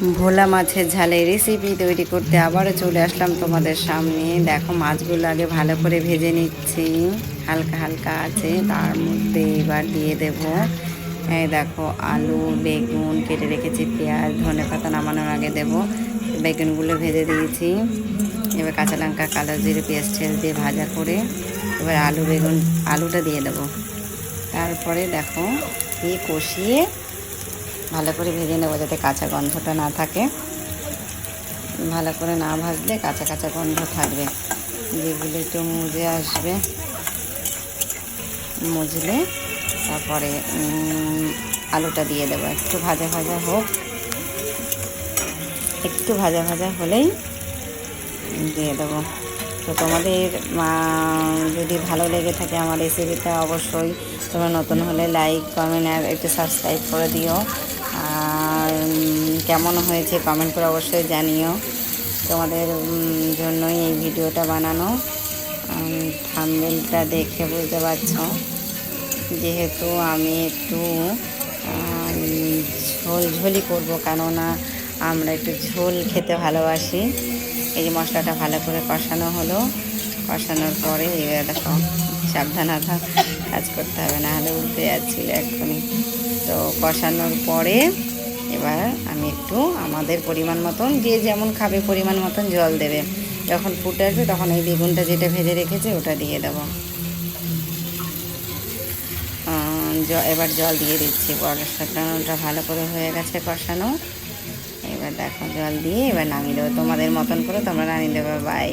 ভোলা মাছের ঝালের রেসিপি তৈরি করতে আবারও চলে আসলাম তোমাদের সামনে। দেখো, মাছগুলো আগে ভালো করে ভেজে নিচ্ছি। হালকা হালকা আছে, তার মধ্যে এবার দিয়ে দেব। এই দেখো, আলু, বেগুন, কেটে রেখেছি, পেঁয়াজ, ধনে পাতা নামানোর আগে দেব। বেগুনগুলো ভেজে দিয়েছি। এবার কাঁচা লঙ্কা, কালো জিরে, পেঁয়াজ ছেল দিয়ে ভাজা করে এবার আলু, বেগুন, আলুটা দিয়ে দেবো। তারপরে দেখো, দিয়ে কষিয়ে ভালো করে ভেজে নেব যাতে কাঁচা গন্ধটা না থাকে। ভালো করে না ভাজলে কাঁচা কাঁচা গন্ধ থাকবে। যেগুলো একটু মুজে আসবে, মুজলে তারপরে আলুটা দিয়ে দেবো। একটু ভাজা ভাজা হোক। একটু ভাজা ভাজা হলেই দিয়ে দেবো। তো তোমাদের যদি ভালো লেগে থাকে আমার রেসিপিটা অবশ্যই তোমরা নতুন হলে লাইক কমেন্ট আর একটু সাবস্ক্রাইব করে দিও। কেমন হয়েছে কমেন্ট করে অবশ্যই জানিও। তোমাদের জন্যই এই ভিডিওটা বানানো। থামবেলটা দেখে বুঝতে পারছ। যেহেতু আমি একটু আম, ঝোল ঝোলই করব কেননা আমরা একটু ঝোল খেতে ভালোবাসি। এই যে মশলাটা ভালো করে কষানো হলো। কষানোর পরে এবার দেখো সাবধানতা কাজ করতে হবে। না হলে উঠতে যাচ্ছিল এক্ষুনি। তো কষানোর পরে এবার আমি একটু আমাদের পরিমাণ মতন, যে যেমন খাবে পরিমাণ মতন জল দেবে। যখন ফুটে আসবে তখন এই বেগুনটা যেটা ভেজে রেখেছে ওটা দিয়ে দেবো। এবার জল দিয়ে দিচ্ছি। কষানোটা ভালো করে হয়ে গেছে কষানো। এবার দেখো জল দিয়ে এবার নামিয়ে দেবো। তোমাদের মতন করে তোমরা নামিয়ে দেবে। বাই